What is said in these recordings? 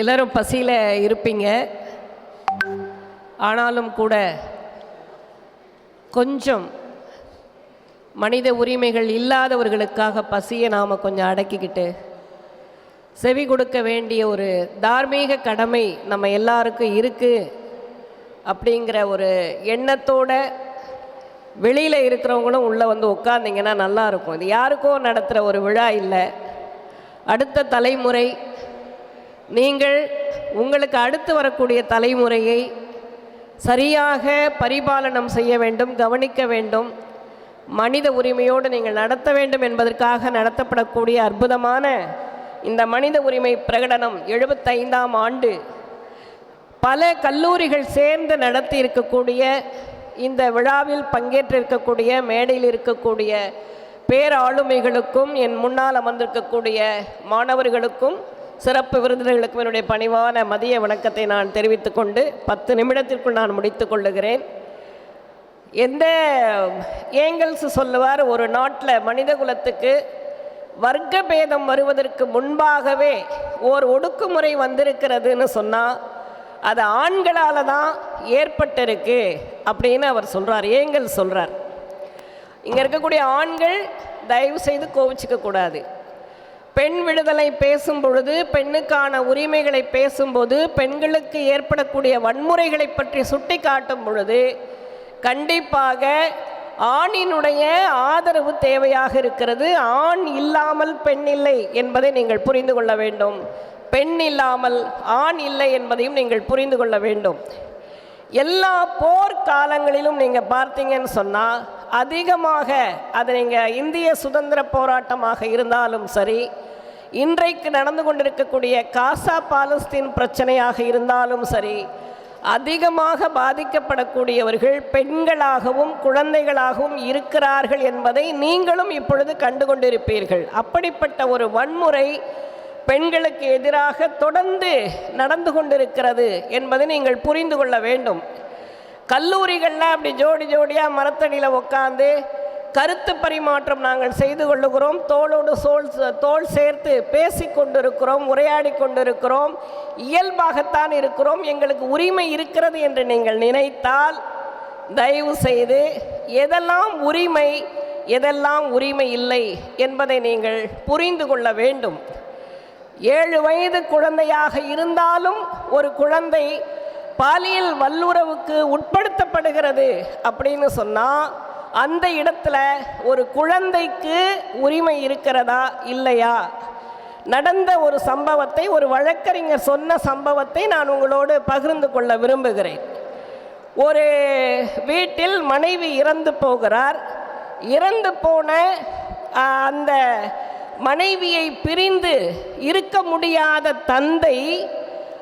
எல்லாரும் பசியில் இருப்பீங்க. ஆனாலும் கூட கொஞ்சம் மனித உரிமைகள் இல்லாதவர்களுக்காக பசியை நாம் கொஞ்சம் அடக்கிக்கிட்டு செவி கொடுக்க வேண்டிய ஒரு தார்மீக கடமை நம்ம எல்லாருக்கும் இருக்குது அப்படிங்கிற ஒரு எண்ணத்தோட வெளியில் இருக்கிறவங்களும் உள்ளே வந்து உட்காந்திங்கன்னா நல்லாயிருக்கும் இது யாருக்கோ நடத்துகிற ஒரு விழா இல்லை. அடுத்த தலைமுறை நீங்கள் உங்களுக்கு அடுத்து வரக்கூடிய தலைமுறையை சரியாக பரிபாலனம் செய்ய வேண்டும் கவனிக்க வேண்டும். மனித உரிமையோடு நீங்கள் நடத்த வேண்டும் என்பதற்காக நடத்தப்படக்கூடிய அற்புதமான இந்த மனித உரிமை பிரகடனம் எழுபத்தைந்தாம் ஆண்டு. பல கல்லூரிகள் சேர்ந்து நடத்தி இருக்கக்கூடிய இந்த விழாவில் பங்கேற்றிருக்கக்கூடிய மேடையில் இருக்கக்கூடிய பேராளுமைகளுக்கும் என் முன்னால் அமர்ந்திருக்கக்கூடிய மாணவர்களுக்கும் சிறப்பு விருந்தினர்களுக்கும் என்னுடைய பணிவான மதிய வணக்கத்தை நான் தெரிவித்துக்கொண்டு பத்து நிமிடத்திற்குள் நான் முடித்து கொள்ளுகிறேன். எந்த ஏங்கல்ஸ் சொல்லுவார் ஒரு நாட்டில் மனித குலத்துக்கு வர்க்க பேதம் வருவதற்கு முன்பாகவே ஓர் ஒடுக்குமுறை வந்திருக்கிறதுன்னு சொன்னால் அது ஆண்களால் தான் ஏற்பட்டிருக்கு அப்படின்னு அவர் சொல்கிறார் ஏங்கல் சொல்கிறார் இங்கே இருக்கக்கூடிய ஆண்கள் தயவு செய்து கோவிச்சிக்க கூடாது. பெண் விடுதலை பேசும் பொழுது பெண்ணுக்கான உரிமைகளை பேசும்போது பெண்களுக்கு ஏற்படக்கூடிய வன்முறைகளை பற்றி சுட்டி காட்டும் பொழுது கண்டிப்பாக ஆணினுடைய ஆதரவு தேவையாக இருக்கிறது. ஆண் இல்லாமல் பெண் இல்லை என்பதை நீங்கள் புரிந்து கொள்ள வேண்டும். பெண் இல்லாமல் ஆண் இல்லை என்பதையும் நீங்கள் புரிந்து கொள்ள வேண்டும். எல்லா போர்க்காலங்களிலும் நீங்கள் பார்த்தீங்கன்னு சொன்னால் அதிகமாக அது நீங்கள் இந்திய சுதந்திர போராட்டமாக இருந்தாலும் சரி இன்றைக்கு நடந்து கொண்டிருக்கக்கூடிய காசா பாலஸ்தீன் பிரச்சனையாக இருந்தாலும் சரி அதிகமாக பாதிக்கப்படக்கூடியவர்கள் பெண்களாகவும் குழந்தைகளாகவும் இருக்கிறார்கள் என்பதை நீங்களும் இப்பொழுது கண்டு கொண்டிருப்பீர்கள். அப்படிப்பட்ட ஒரு வன்முறை பெண்களுக்கு எதிராக தொடர்ந்து நடந்து கொண்டிருக்கிறது என்பதை நீங்கள் புரிந்து கொள்ள வேண்டும். கல்லூரிகளில் அப்படி ஜோடி ஜோடியாக மரத்தடியில் உட்காந்து கருத்து பரிமாற்றம் நாங்கள் செய்து கொள்ளுகிறோம். தோளோடு சோல் தோல் சேர்த்து பேசி கொண்டிருக்கிறோம் உரையாடி கொண்டிருக்கிறோம். இயல்பாகத்தான் இருக்கிறோம். எங்களுக்கு உரிமை இருக்கிறது என்று நீங்கள் நினைத்தால் தயவு செய்து எதெல்லாம் உரிமை எதெல்லாம் உரிமை இல்லை என்பதை நீங்கள் புரிந்து கொள்ள வேண்டும். ஏழு வயது குழந்தையாக இருந்தாலும் ஒரு குழந்தை பாலியல் வல்லுறவுக்கு உட்படுத்தப்படுகிறது அப்படின்னு சொன்னால் அந்த இடத்துல ஒரு குழந்தைக்கு உரிமை இருக்கிறதா இல்லையா? நடந்த ஒரு சம்பவத்தை ஒரு வழக்கறிஞர் சொன்ன சம்பவத்தை நான் உங்களோடு பகிர்ந்து கொள்ள விரும்புகிறேன். ஒரு வீட்டில் மனைவி இறந்து போகிறார். இறந்து போன அந்த மனைவியை பிரிந்து இருக்க முடியாத தந்தை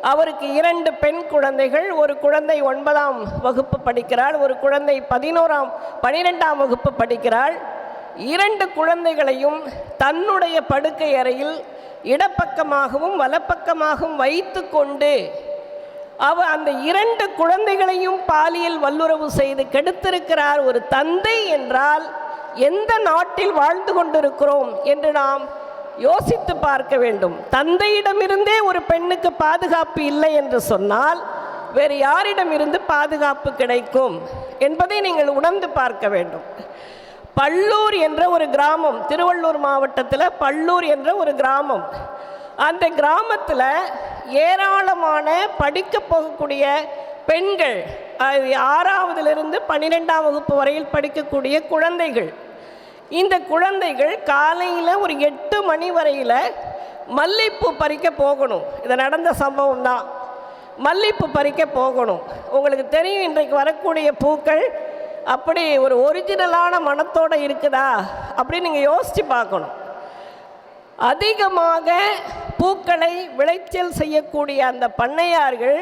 அவருக்கு இரண்டு பெண் குழந்தைகள். ஒரு குழந்தை ஒன்பதாம் வகுப்பு படிக்கிறாள். ஒரு குழந்தை பதினோராம் பனிரெண்டாம் வகுப்பு படிக்கிறாள். இரண்டு குழந்தைகளையும் தன்னுடைய படுக்கை அறையில் இடப்பக்கமாகவும் வலப்பக்கமாகவும் வைத்து கொண்டு அவ அந்த இரண்டு குழந்தைகளையும் பாலியல் வல்லுறவு செய்து கெடுத்திருக்கிறார் ஒரு தந்தை என்றால் எந்த நாட்டில் வாழ்ந்து கொண்டிருக்கிறோம் என்று நாம் யோசித்து பார்க்க வேண்டும். தந்தையிடமிருந்தே ஒரு பெண்ணுக்கு பாதுகாப்பு இல்லை என்று சொன்னால் வேறு யாரிடமிருந்து பாதுகாப்பு கிடைக்கும் என்பதை நீங்கள் உணர்ந்து பார்க்க வேண்டும். பல்லூர் என்ற ஒரு கிராமம் திருவள்ளூர் மாவட்டத்தில் பல்லூர் என்ற ஒரு கிராமம். அந்த கிராமத்தில் ஏராளமான படிக்க போகக்கூடிய பெண்கள் அது பன்னிரெண்டாம் வகுப்பு வரையில் படிக்கக்கூடிய குழந்தைகள். இந்த குழந்தைகள் காலையில் ஒரு எட்டு மணி வரையில் மல்லிப்பூ பறிக்க போகணும். இது நடந்த சம்பவம் தான். மல்லிப்பூ பறிக்க போகணும். உங்களுக்கு தெரியும் இன்றைக்கு வரக்கூடிய பூக்கள் அப்படி ஒரு ஒரிஜினலான மனத்தோடு இருக்குதா அப்படின்னு நீங்கள் யோசித்து பார்க்கணும். அதிகமாக பூக்களை விளைச்சல் செய்யக்கூடிய அந்த பண்ணையார்கள்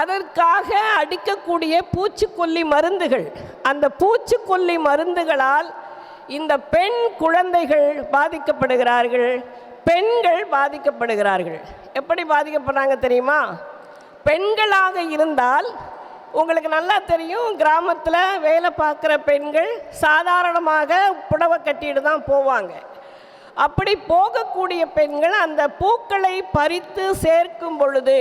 அதற்காக அடிக்கக்கூடிய பூச்சிக்கொல்லி மருந்துகள். அந்த பூச்சிக்கொல்லி மருந்துகளால் இந்த பெண் குழந்தைகள் பாதிக்கப்படுகிறார்கள் பெண்கள் பாதிக்கப்படுகிறார்கள். எப்படி பாதிக்கப்படுறாங்க தெரியுமா? பெண்களாக இருந்தால் உங்களுக்கு நல்லா தெரியும் கிராமத்தில் வேலை பார்க்குற பெண்கள் சாதாரணமாக புடவை கட்டிட்டு தான் போவாங்க. அப்படி போகக்கூடிய பெண்கள் அந்த பூக்களை பறித்து சேர்க்கும் பொழுது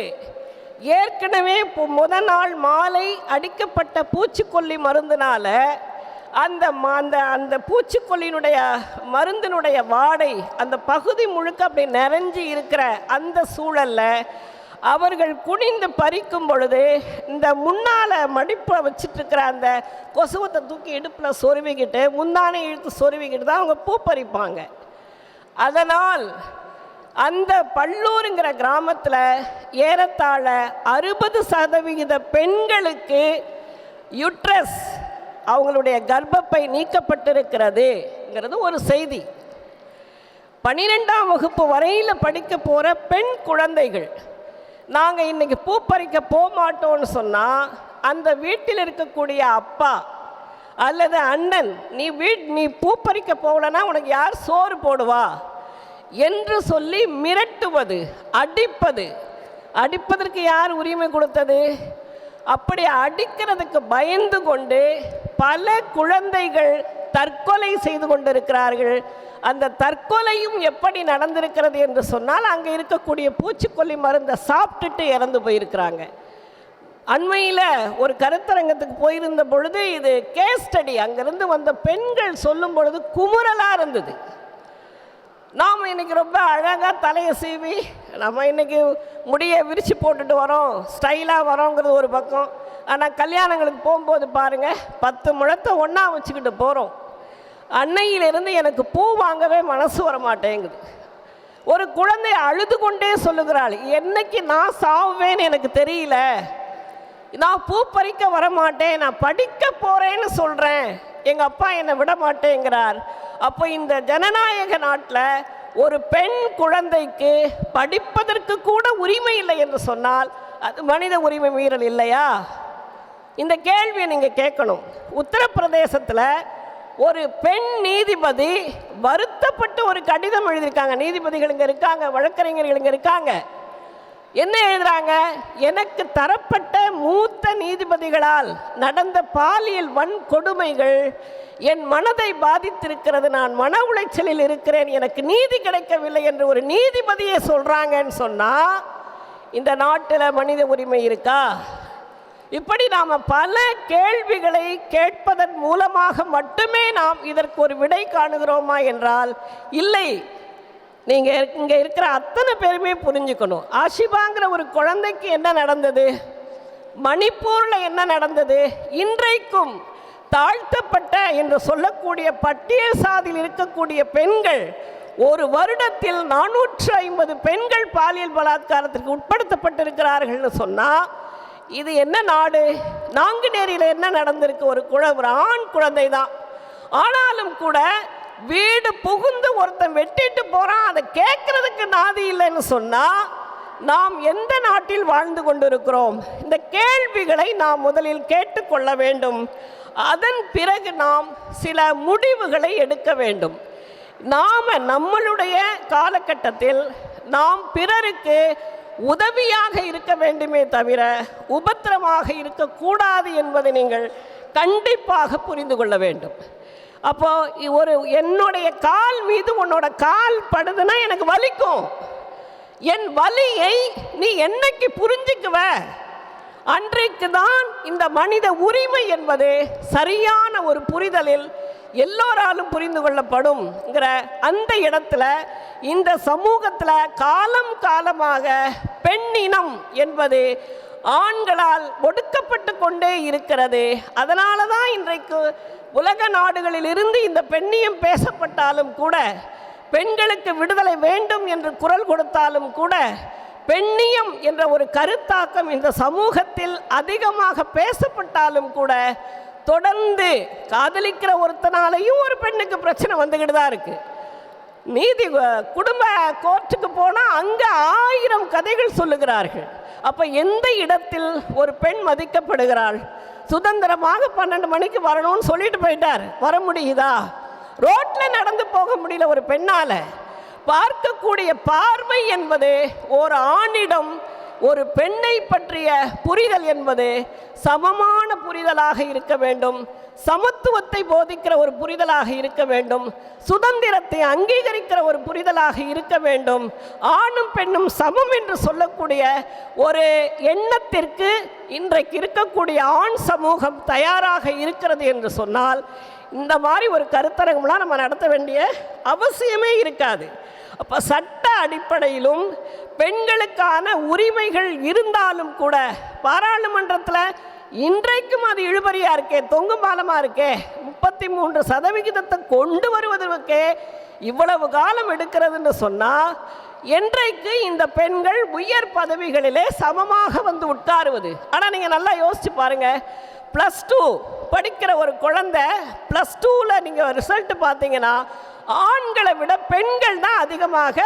ஏற்கனவே பு- முத நாள் மாலை அடிக்கப்பட்ட பூச்சிக்கொல்லி மருந்தினால அந்த அந்த அந்த பூச்சிக்கொல்லியினுடைய மருந்தினுடைய வாடை அந்த பகுதி முழுக்க அப்படி நிறைஞ்சு இருக்கிற அந்த சூழல்ல அவர்கள் குனிந்து பறிக்கும் பொழுது இந்த முன்னால மடிப்பை வச்சுட்டுருக்கிற அந்த கொசுவத்தை தூக்கி இடுப்பில் சொருவிக்கிட்டு முந்தானை இழுத்து சொருவிக்கிட்டு தான் அவங்க பூ பறிப்பாங்க. அதனால் அந்த பல்லூருங்கிற கிராமத்தில் ஏறத்தாழ அறுபது சதவிகித பெண்களுக்கு யுட்ரஸ் அவங்களுடைய கர்ப்பப்பை நீக்கப்பட்டிருக்கிறதுங்கிறது ஒரு செய்தி. பன்னிரெண்டாம் வகுப்பு வரையில் படிக்க போகிற பெண் குழந்தைகள் நாங்கள் இன்றைக்கி பூ பறிக்க போக மாட்டோம்னு சொன்னால் அந்த வீட்டில் இருக்கக்கூடிய அப்பா அல்லது அண்ணன் நீ வீட் நீ பூ பறிக்க போகலன்னா உனக்கு யார் சோறு போடுவா? என்று சொல்லி மிரட்டுவது அடிப்பது. அடிப்பதற்கு யார் உரிமை கொடுத்தது? அப்படி அடிக்கிறதுக்கு பயந்து கொண்டு பல குழந்தைகள் தற்கொலை செய்து கொண்டிருக்கிறார்கள். அந்த தற்கொலையும் எப்படி நடந்திருக்கிறது என்று சொன்னால் அங்கே இருக்கக்கூடிய பூச்சிக்கொல்லி மருந்தை சாப்பிட்டுட்டு இறந்து போயிருக்கிறாங்க. அண்மையில் ஒரு கருத்தரங்கத்துக்கு போயிருந்த பொழுது இது கேஸ் ஸ்டடி அங்கிருந்து வந்த பெண்கள் சொல்லும் பொழுது குமுறலாக இருந்தது. நாம் இன்னைக்கு ரொம்ப அழகாக தலையை சீவி நம்ம இன்னைக்கு முடியை விரித்து போட்டுட்டு வரோம் ஸ்டைலாக வரோங்கிறது ஒரு பக்கம். ஆனால் கல்யாணங்களுக்கு போகும்போது பாருங்கள் பத்து முழத்தை ஒன்றா வச்சுக்கிட்டு போகிறோம் அன்னையிலிருந்து எனக்கு பூ வாங்கவே மனசு வர மாட்டேங்குது ஒரு குழந்தை அழுது கொண்டே சொல்லுகிறாள் என்னைக்கு நான் சாவேன்னு எனக்கு தெரியல. நான் பூ பறிக்க வர மாட்டேன் நான் படிக்க போகிறேன்னு சொல்கிறேன் எங்கள் அப்பா என்னை விட மாட்டேங்கிறார். அப்போ இந்த ஜனநாயக நாட்டில் ஒரு பெண் குழந்தைக்கு படிப்பதற்கு கூட உரிமை இல்லை என்று சொன்னால் அது மனித உரிமை மீறல் இல்லையா? இந்த கேள்வியை நீங்கள் கேட்கணும். உத்தரப்பிரதேசத்தில் ஒரு பெண் நீதிபதி வருத்தப்பட்டு ஒரு கடிதம் எழுதியிருக்காங்க. நீதிபதிகள் இங்கே இருக்காங்க வழக்கறிஞர்கள் இங்கே இருக்காங்க. என்ன எழுதுறாங்க? எனக்கு தரப்பட்ட மூத்த நீதிபதிகளால் நடந்த பாலியல் வன்கொடுமைகள் என் மனதை பாதித்திருக்கிறது. நான் மன உளைச்சலில் இருக்கிறேன். எனக்கு நீதி கிடைக்கவில்லை என்று ஒரு நீதிபதியை சொல்கிறாங்கன்னு சொன்னால் இந்த நாட்டில் மனித உரிமை இருக்கா? இப்படி நாம் பல கேள்விகளை கேட்பதன் மூலமாக மட்டுமே நாம் இதற்கு ஒரு விடை காணுகிறோமா என்றால் இல்லை. நீங்கள் இங்கே இருக்கிற அத்தனை பேருமே புரிஞ்சுக்கணும். ஆஷிபாங்கிற ஒரு குழந்தைக்கு என்ன நடந்தது? மணிப்பூரில் என்ன நடந்தது? இன்றைக்கும் தாழ்த்தப்பட்ட என்று சொல்லக்கூடிய பட்டியல் சாதியில் இருக்கக்கூடிய பெண்கள் ஒரு வருடத்தில் நானூற்று ஐம்பது பெண்கள் பாலியல் பலாத்காரத்திற்கு உட்படுத்தப்பட்டிருக்கிறார்கள்னு சொன்னால் இது என்ன நாடு? நாங்குநேரியில் என்ன நடந்திருக்கு? ஒரு குழ ஒரு ஆண் குழந்தை தான் ஆனாலும் கூட வீடு புகுந்து ஒருத்தன் வெட்டிட்டு போகிறான் அதை கேட்குறதுக்கு நாதி இல்லைன்னு சொன்னால் நாம் எந்த நாட்டில் வாழ்ந்து கொண்டிருக்கிறோம்? இந்த கேள்விகளை நாம் முதலில் கேட்டுக்கொள்ள வேண்டும். அதன் பிறகு நாம் சில முடிவுகளை எடுக்க வேண்டும். நாம் நம்மளுடைய காலகட்டத்தில் நாம் பிறருக்கு உதவியாக இருக்க வேண்டுமே தவிர உபத்திரமாக இருக்கக்கூடாது என்பதை நீங்கள் கண்டிப்பாக புரிந்து கொள்ள வேண்டும். அப்போது ஒரு என்னுடைய கால் மீது உன்னோட கால் படுதுன்னா எனக்கு வலிக்கும். என் வலியை நீ என்னைக்கு புரிஞ்சுக்குவ? அன்றைக்கு தான் இந்த மனித உரிமை என்பது சரியான ஒரு புரிதலில் எல்லோராலும் புரிந்து கொள்ளப்படும்ங்கிற அந்த இடத்துல இந்த சமூகத்தில் காலம் காலமாக பெண்ணினம் என்பது ஆண்களால் ஒடுக்கப்பட்டு கொண்டே இருக்கிறது. அதனால தான் இன்றைக்கு உலக நாடுகளில் இருந்து இந்த பெண்ணியம் பேசப்பட்டாலும் கூட பெண்களுக்கு விடுதலை வேண்டும் என்று குரல் கொடுத்தாலும் கூட பெண்ணியம் என்ற ஒரு கருத்தாக்கம் இந்த சமூகத்தில் அதிகமாக பேசப்பட்டாலும் கூட தொடர்ந்து காதலிக்கிற ஒருத்தனாலையும் ஒரு பெண்ணுக்கு பிரச்சனை வந்துக்கிட்டு தான் இருக்குது நீதி குடும்ப கோர்ட்டுக்கு போனால் அங்கே ஆயிரம் கதைகள் சொல்லுகிறார்கள். அப்போ எந்த இடத்தில் ஒரு பெண் மதிக்கப்படுகிறாள்? சுதந்திரமாக பன்னெண்டு மணிக்கு வரணும்னு சொல்லிட்டு போயிட்டார். வர முடியுதா? ரோட்டில் நடந்து போக முடியல ஒரு பெண்ணால். பார்க்கக்கூடிய பார்வை என்பது ஒரு ஆணிடம் ஒரு பெண்ணை பற்றிய புரிதல் என்பது சமமான புரிதலாக இருக்க வேண்டும். சமத்துவத்தை போதிக்கிற ஒரு புரிதலாக இருக்க வேண்டும். சுதந்திரத்தை அங்கீகரிக்கிற ஒரு புரிதலாக இருக்க வேண்டும். ஆணும் பெண்ணும் சமம் என்று சொல்லக்கூடிய ஒரு எண்ணத்திற்கு இன்றைக்கு இருக்கக்கூடிய ஆண் சமூகம் தயாராக இருக்கிறது என்று சொன்னால் இந்த மாதிரி ஒரு கருத்தரங்கம்லாம் நம்ம நடத்த வேண்டிய அவசியமே இருக்காது. அப்போ சட்ட அடிப்படையிலும் பெண்களுக்கான உரிமைகள் இருந்தாலும் கூட பாராளுமன்றத்தில் இன்றைக்கும் அது இழுபறியாக இருக்கே தொங்கும் பாலமாக இருக்கே முப்பத்தி மூன்று சதவிகிதத்தை கொண்டு வருவதற்கே இவ்வளவு காலம் எடுக்கிறதுன்னு சொன்னால் என்றைக்கு இந்த பெண்கள் உயர் பதவிகளிலே சமமாக வந்து உட்காருவது? ஆனால் நீங்கள் நல்லா யோசிச்சு பாருங்கள் ப்ளஸ் டூ படிக்கிற ஒரு குழந்தை ப்ளஸ் டூவில் நீங்கள் ரிசல்ட் பார்த்தீங்கன்னா ஆண்களை விட பெண்கள் தான் அதிகமாக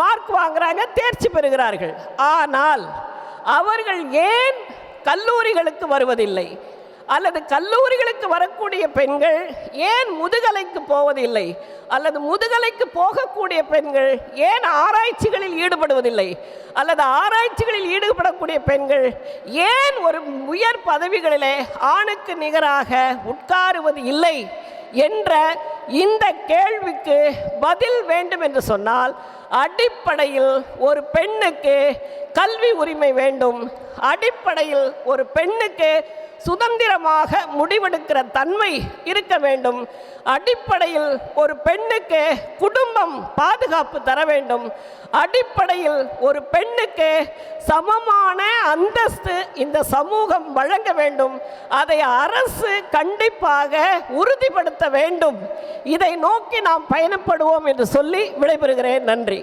மார்க் வாங்குறாங்க தேர்ச்சி பெறுகிறார்கள். ஆனால் அவர்கள் ஏன் கல்லூரிகளுக்கு வருவதில்லை? அல்லது கல்லூரிகளுக்கு வரக்கூடிய பெண்கள் ஏன் முதுகலைக்கு போவதில்லை? அல்லது முதுகலைக்கு போகக்கூடிய பெண்கள் ஏன் ஆராய்ச்சிகளில் ஈடுபடுவதில்லை? அல்லது ஆராய்ச்சிகளில் ஈடுபடக்கூடிய பெண்கள் ஏன் ஒரு உயர் பதவிகளிலே ஆணுக்கு நிகராக உட்காருவது இல்லை என்ற இந்த கேள்விக்கு பதில் வேண்டும் என்று சொன்னால் அடிப்படையில் ஒரு பெண்ணுக்கு கல்வி உரிமை வேண்டும். அடிப்படையில் ஒரு பெண்ணுக்கு சுதந்திரமாக முடிவெடுக்கிற தன்மை இருக்க வேண்டும். அடிப்படையில் ஒரு பெண்ணுக்கு குடும்பம் பாதுகாப்பு தர வேண்டும். அடிப்படையில் ஒரு பெண்ணுக்கு சமமான அந்தஸ்து இந்த சமூகம் வழங்க வேண்டும். அதை அரசு கண்டிப்பாக உறுதிப்படுத்த வேண்டும். இதை நோக்கி நாம் பயணப்படுவோம் என்று சொல்லி விடைபெறுகிறேன். நன்றி.